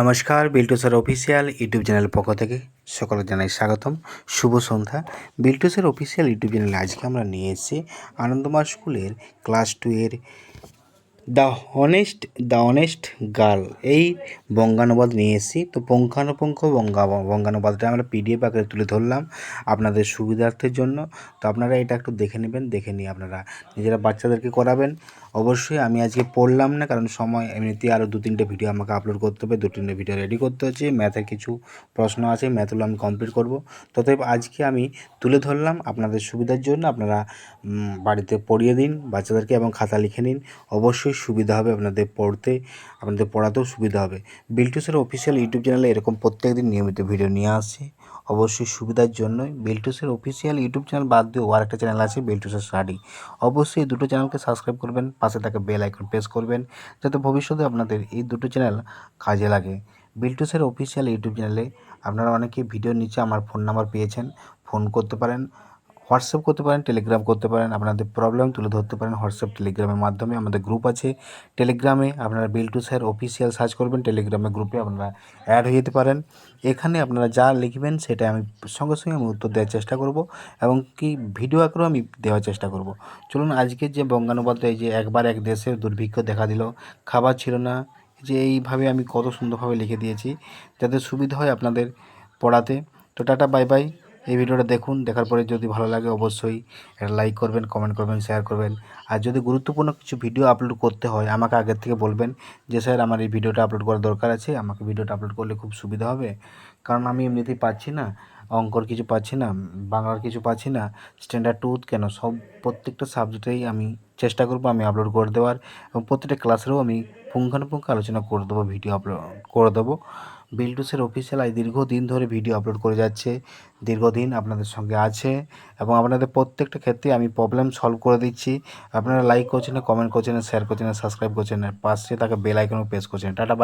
নমস্কার Biltu sir official YouTube channel পক্ষ থেকে সকলে জানাই স্বাগতম। শুভ সন্ধ্যা। বিল্টু স্যার অফিসিয়াল ইউটিউব চ্যানেলে আজকে আমরা নিয়ে এসেছি আনন্দমার স্কুলের ক্লাস টু এর the honest the honest girl এই বঙ্গানুবাদ নিয়ে এসেছি। তো পুঙ্খানুপুঙ্খ বঙ্গা, বঙ্গানুবাদটা আমরা পিডিএফ আকারে তুলে ধরলাম আপনাদের সুবিধার্থের জন্য। তো আপনারা এটা একটু দেখে নেবেন, দেখে নিয়ে আপনারা নিজেরা বাচ্চাদেরকে করাবেন। অবশ্যই আমি আজকে পড়লাম না, কারণ সময় এমনিতেই আরও দু তিনটে ভিডিও আমাকে আপলোড করতে হবে, দু তিনটে ভিডিও রেডি করতে হচ্ছে ম্যাথের কিছু প্রশ্ন আছে ম্যাথগুলো আমি কমপ্লিট করব। ততএব আজকে আমি তুলে ধরলাম আপনাদের সুবিধার জন্য, আপনারা বাড়িতে পড়িয়ে দিন, বাচ্চাদেরকে এবং খাতা লিখে নিন, অবশ্যই সুবিধা হবে আপনাদের পড়তে, আপনাদের পড়াতেও সুবিধা হবে। বিল্টুসের অফিসিয়াল ইউটিউব চ্যানেলে এরকম প্রত্যেক দিন নিয়মিত ভিডিও নিয়ে আসছি, অবশ্যই সুবিধার জন্যই। বিল্টুসের অফিসিয়াল ইউটিউব চ্যানেল বাদ দিয়েও আরেকটা চ্যানেল আছে, বিল্টুসের স্টাডি অবশ্যই দুটো চ্যানেলকে সাবস্ক্রাইব করবেন পাশে থাকা বেল আইকন প্রেস করবেন, যাতে ভবিষ্যতে আপনাদের এই দুটো চ্যানেল কাজে লাগে। বিল্টুসের অফিসিয়াল ইউটিউব চ্যানেলে আপনারা অনেকে ভিডিওর নিচে আমার ফোন নাম্বার পেয়েছেন ফোন করতে পারেন। হোয়াটসঅ্যাপ করতে পারেন, টেলিগ্রাম করতে পারেন, আপনাদের প্রবলেম তুলে ধরতে পারেন হোয়াটসঅ্যাপ, টেলিগ্রামের মাধ্যমে আমাদের গ্রুপ আছে। টেলিগ্রামে আপনারা বিল্টু স্যার অফিসিয়াল সার্চ করবেন টেলিগ্রামের গ্রুপে আপনারা অ্যাড হয়ে যেতে পারেন। এখানে আপনারা যা লিখবেন সেটা আমি সঙ্গে সঙ্গে আমি উত্তর দেওয়ার চেষ্টা করব এবং কি ভিডিও আকারেও আমি দেওয়ার চেষ্টা করব। চলুন আজকের যে বঙ্গানুবাদে এই যে একবার এক দেশে দুর্ভিক্ষ দেখা দিল, খাবার ছিল না, যে এইভাবে আমি কত সুন্দরভাবে লিখে দিয়েছি, যাতে সুবিধা হয় আপনাদের পড়াতে। তো টাটা বাই বাই এই ভিডিওটা দেখুন, দেখার পরে যদি ভালো লাগে অবশ্যই এটা লাইক করবেন কমেন্ট করবেন শেয়ার করবেন। আর যদি গুরুত্বপূর্ণ কিছু ভিডিও আপলোড করতে হয়, আমাকে আগের থেকে বলবেন যে, স্যার, আমার এই ভিডিওটা আপলোড করার দরকার আছে, আমাকে ভিডিওটা আপলোড করলে খুব সুবিধা হবে। কারণ আমি এমনিতেই পাচ্ছি না, অঙ্কর কিছু পাচ্ছি না, বাংলার কিছু পাচ্ছি না স্ট্যান্ডার্ড টু কেন? সব প্রত্যেকটা সাবজেক্টেই আমি চেষ্টা করব, আমি আপলোড করে দেওয়ার এবং প্রত্যেকটা ক্লাসেরও আমি পুঙ্খানুপুঙ্খ আলোচনা করে দেবো ভিডিও আপলোড করে দেবো। বিল্টুসের অফিসিয়াল দীর্ঘদিন ধরে ভিডিও আপলোড করে যাচ্ছে। দীর্ঘদিন আপনাদের সঙ্গে আছে এবং আপনাদের প্রত্যেকটা ক্ষেত্রে আমি প্রবলেম সলভ করে দিচ্ছি। আপনারা লাইক করছেন কমেন্ট করছেন শেয়ার করছেন সাবস্ক্রাইব করছেন পাশে তাকে বেল আইকনও প্রেস করছেন টাটা বাই